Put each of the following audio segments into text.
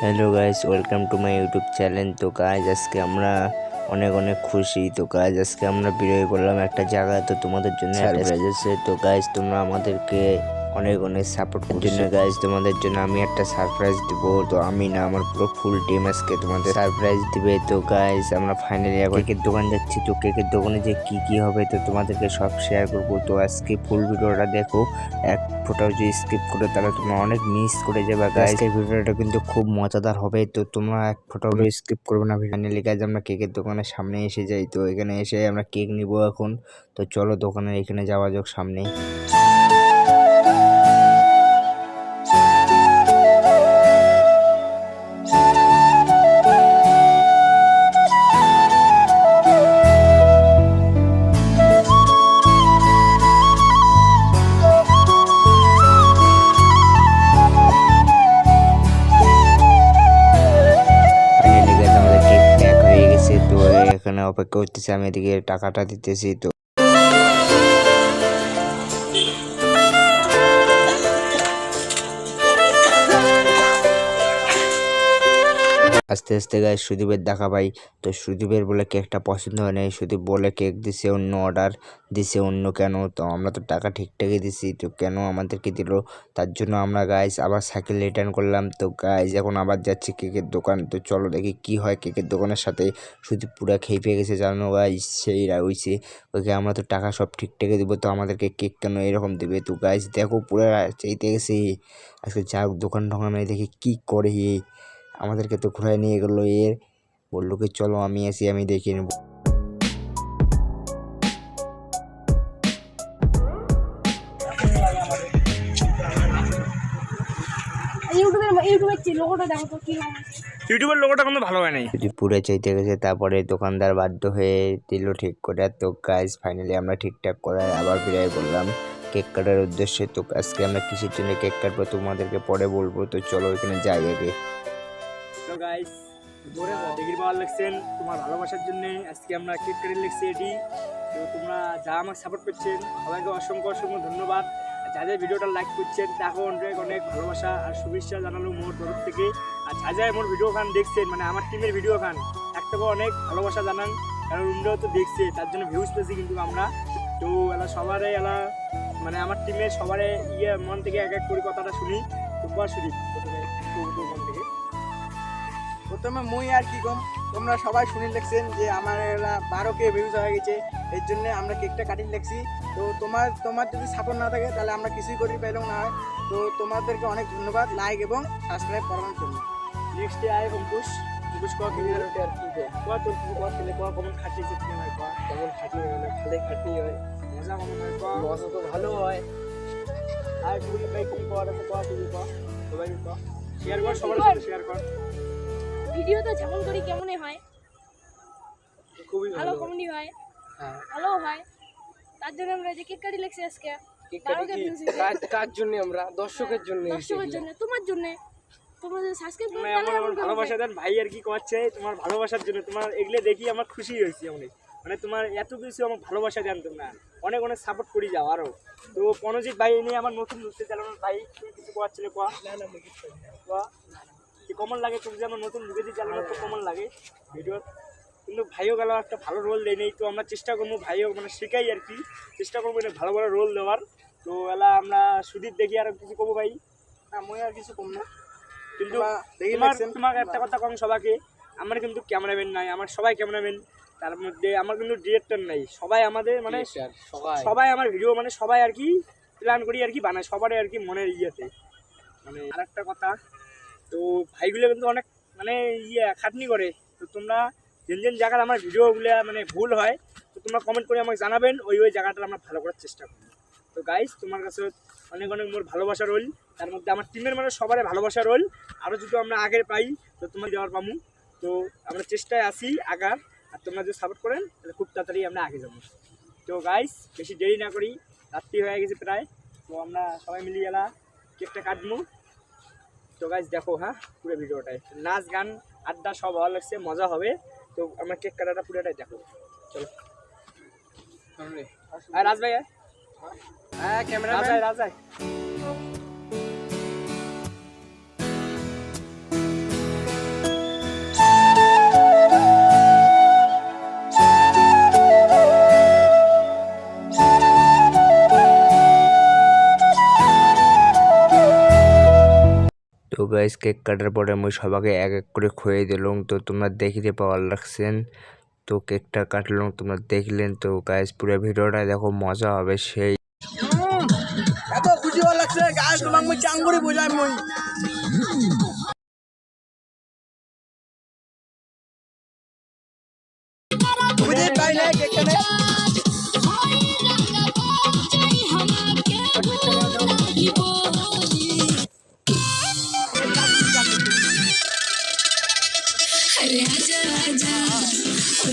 Hello guys welcome to my YouTube channel তো কাজ আজকে আমরা অনেক অনেক খুশি। তো কাজ আজকে আমরা বেরোয় করলাম একটা জায়গা তো তোমাদের জন্য তো কাজ তোমরা আমাদেরকে অনেক অনেক সাপোর্ট জন্য গাইজ তোমাদের জন্য আমি একটা সারপ্রাইজ দিব। তো আমি না আমার পুরো ফুল টিম আজকে তোমাদের সারপ্রাইজ দিবে। তো গাইজ আমরা ফাইনালি এখন কেকের দোকান যাচ্ছি। তো কেকের দোকানে যে কি কি হবে তো তোমাদেরকে সব শেয়ার করব। তো আজকে ফুল ভিডিওটা দেখো। এক ফোটাও যদি স্কিপ করে তাহলে তোমরা অনেক মিস করে যাবে গাইজ এই ভিডিওটা কিন্তু খুব মজাদার হবে। তো তোমরা এক ফোটাও স্কিপ করবে না। ফাইনালি গাইজ আমরা কেকের দোকানের সামনে এসে যাই। তো এখানে এসে আমরা কেক নিব এখন। তো চলো দোকানের এখানে যাওয়া যাক সামনে অপেক্ষা করতেছি আমি এদিকে টাকাটা দিতেছি তো আস্তে আস্তে গায়ে সুদীপের দেখা পাই। তো সুদীপের বলে কেকটা পছন্দ হয় নাই। সুদীপ বলে কেক দিছে অন্য অর্ডার দিছে অন্য কেন? তো আমরা তো টাকা ঠিকঠাকই দিছি, তো কেন আমাদেরকে দিল? তার জন্য আমরা গাইজ আবার সাইকেল রিটার্ন করলাম। তো গাইজ এখন আবার যাচ্ছি কেকের দোকান। তো চলো দেখি কি হয় কেকের দোকানের সাথে। সুদীপ পুরা খেয়ে পেয়ে গেছে, জানো গাইজ সেই হয়েছে ওকে আমরা তো টাকা সব ঠিকঠাকই দেবো, তো আমাদেরকে কেক কেন এরকম দেবে? তো গাইজ দেখো পুরো চাইতে গেছে। আজকে যা দোকান টোকানে দেখি কি করে। আমাদেরকে তো ঘুরায় নিয়ে গেলো এর। বলল কি চলো আমি আসি আমি দেখে নেব। ইউটিউবের ইউটিউবের যে লোগোটা দেখো তো কি রকম আছে। ইউটিউবের লোগোটা কিন্তু ভালো হয় নাই পুরে চাইতে গেছে তারপরে দোকানদার বাধ্য হয়ে দিল ঠিক করে। তো গাইজ ফাইনালি আমরা ঠিকঠাক করে আবার বিদায় করলাম। কেক কাটার উদ্দেশ্যে তো আজকে আমরা কিসের জন্য কেক কাটবো তোমাদেরকে পরে বলব। তো চলো এখানে যাই আগে। গাইস ডিগ্রি পাওয়ার লিখছেন তোমার ভালোবাসার জন্য আজকে আমরা কেক কেটে লিখছি এটি। তো তোমরা যা আমাকে সাপোর্ট করছেন, সবাইকে অসংখ্য অসংখ্য ধন্যবাদ। যাদের ভিডিওটা লাইক করছেন, তাকে অনেক অনেক ভালোবাসা আর শুভেচ্ছা জানালো মোর তরফ থেকে। আর যা যা মোর ভিডিও খান দেখছেন মানে আমার টিমের ভিডিও খান একটাকে অনেক ভালোবাসা জানান। কারণ উমরাও তো দেখছে, তার জন্য ভিউজ পেয়েছি কিন্তু আমরা। তো এলা সবারই এলা মানে আমার টিমের সবারই ইয়ে মন থেকে এক এক করে কথাটা শুনি। তো কোয়া শুনি মন থেকে। প্রথমে মুই আর কি কম? তোমরা সবাই শুনে লেখছেন যে আমার বারো কে ভিউজ হয়ে গেছে এর জন্য আমরা কেকটা কাটিয়ে লেখছি। তো তোমার তোমার যদি সাপোর্ট না থাকে তাহলে আমরা কিছুই করি পাইলাম না হয়। তো তোমাদেরকে অনেক ধন্যবাদ লাইক এবং সাবস্ক্রাইব করানোর জন্য। নেক্সট ডে আয় অঙ্কুশ অঙ্কুশ কোয়া কি আর কি কি কোয়া তোর কি কোয়া খেলে কোয়া কমন খাটি যে তুমি হয় কোয়া কেমন খাটি হয় না খালে খাটি হয়। মজা কমন হয় কোয়া মজা তো ভালো হয়। আর তুমি ভাই কি কোয়া আছে কোয়া তুমি কোয়া সবাই কোয়া শেয়ার কর সবার সাথে শেয়ার কর। ভিডিও তো যেমন করি কেমনই হয়। খুবই ভালো কমেডি হয় হ্যাঁ। ভালো হয়। তার জন্য আমরা যে কেক কাটি লেগছি আজকে। কার জন্য আমরা? দর্শকের জন্য দর্শকের জন্য তোমার জন্য। তোমরা যদি সাবস্ক্রাইব করো আমার ভালোবাসা দেন ভাই আর কি কোয়াচ্ছে তোমার ভালোবাসার জন্য তোমার এগুলো দেখি আমার খুশি হয়েছি অনেক মানে তোমার এত কিছু আমার ভালোবাসা দেন তোমরা। অনেক অনেক সাপোর্ট করি যাও আরও। তো পনজিৎ ভাই নিয়ে আমার নতুন ঢুকতে চালানোর ভাই কিছু কোয়াচ্ছিলে কোয়া কোয়া কি কমন লাগে তুমি যে আমার নতুন ঢুকেছি চালানোর তো কমন লাগে। ভিডিও কিন্তু ভাইও গেল একটা ভালো রোল দেয় নেই তো আমরা চেষ্টা করব ভাইও মানে শেখাই আর কি। চেষ্টা করব এটা ভালো ভালো রোল দেওয়ার। তো এলা আমরা সুদীপ দেখি আর কিছু করব ভাই। না মুই আর কিছু কম না। কিন্তু দেখি তোমার লেখছেন তোমাকে একটা কথা কম সবাইকে। আমার কিন্তু ক্যামেরাম্যান নাই আমার সবাই ক্যামেরাম্যান তার মধ্যে আমার কিন্তু ডিরেক্টর নাই। সবাই আমাদের মানে সবাই। সবাই আমার ভিডিও মানে সবাই আর কি প্ল্যান করি আর কি বানায় সবারই আর কি মনের ইয়েতে। মানে আর একটা কথা তো ভাইগুলো কিন্তু অনেক মানে ইয়ে খাটনি করে। তো তোমরা যেন যেন জায়গায় আমার ভিডিওগুলো মানে ভুল হয়, তো তোমরা কমেন্ট করে আমাকে জানাবেন, ওই ওই জায়গাটা আমরা ভালো করার চেষ্টা করব। তো গাইস তোমার কাছে অনেক অনেক মোর ভালোবাসা রোল তার মধ্যে আমার টিমের মানে সবারই ভালোবাসা রোল আরও যদি আমরা আগে পাই, তো তোমার দেওয়ার পামু। তো আমরা চেষ্টায় আসি আগার। আর তোমরা যদি সাপোর্ট করেন, তাহলে খুব তাড়াতাড়ি আমরা আগে যাব। তো গাইস বেশি দেরি না করি, রাত্রি হয়ে গেছে প্রায়। তো আমরা সবাই মিলিয়ে গেলা কেকটা কাটবো। তো গাইজ দেখো হ্যাঁ পুরো ভিডিওটায় নাচ গান আড্ডা সব ভালো লাগছে মজা হবে। তো আমার কেক কাটাটা পুরোটাই দেখো। চলো। আর রাজ ভাই আয়। হ্যাঁ ক্যামেরা রাজ ভাই রাজ ভাই। গাইস কেক কাটার পরে আমি সবাইকে এক এক করে খুঁয়ে দিলাম। তো তোমরা দেখিতে পাওয়ার লাগছেন। তো কেকটা কাটলাম, তোমরা দেখলেন। তো গাইস পুরো ভিডিওটা দেখো, মজা হবে সেই। এত খুশি লাগছে। গাছ তোমাকে মুই। মুই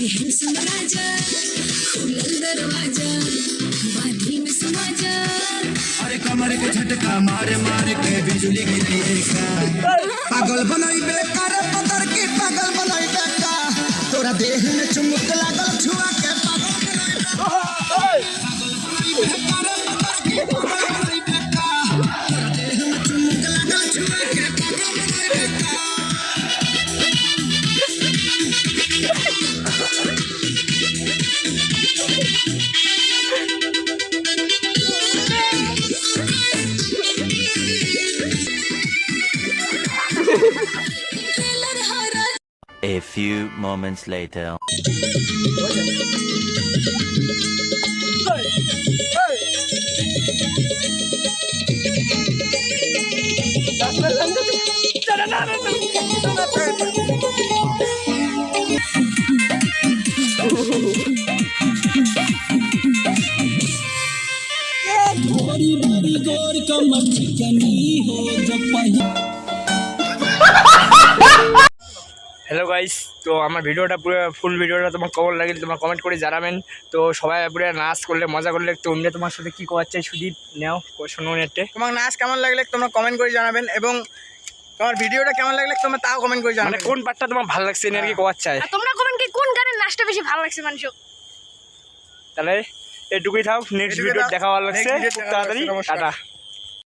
ओए हंसम राजा खुलल दरवाजा बाधी में समा जा अरे कमर के झटका मारे मारे के बिजली गिरी का पागल बनाई बेकार पतर की पागल बनाई बेका तोरा देह में चुमुक लागल A few moments later. Hello guys তো আমার ভিডিওটা পুরো ফুল ভিডিওটা তোমার কেমন লাগলে তোমার কমেন্ট করে জানাবেন। তো সবাই পুরো নাচ করলে মজা করলে তো অন্য তোমার সাথে কী করার চাই সুদীপ নেও শোনো নেটে। তোমার নাচ কেমন লাগলে তোমরা কমেন্ট করে জানাবেন এবং তোমার ভিডিওটা কেমন লাগলে তোমরা তাও কমেন্ট করে মানে জানাবেন কোন পার্টটা তোমার ভালো লাগছে এনে আর কি করার চাই? তোমরা কমেন্ট কি কোন গানের নাচটা বেশি ভালো লাগছে মানুষ তাহলে এটুকুই থাক নেক্সট ভিডিও দেখা ভালো লাগছে। তাড়াতাড়ি টাটা।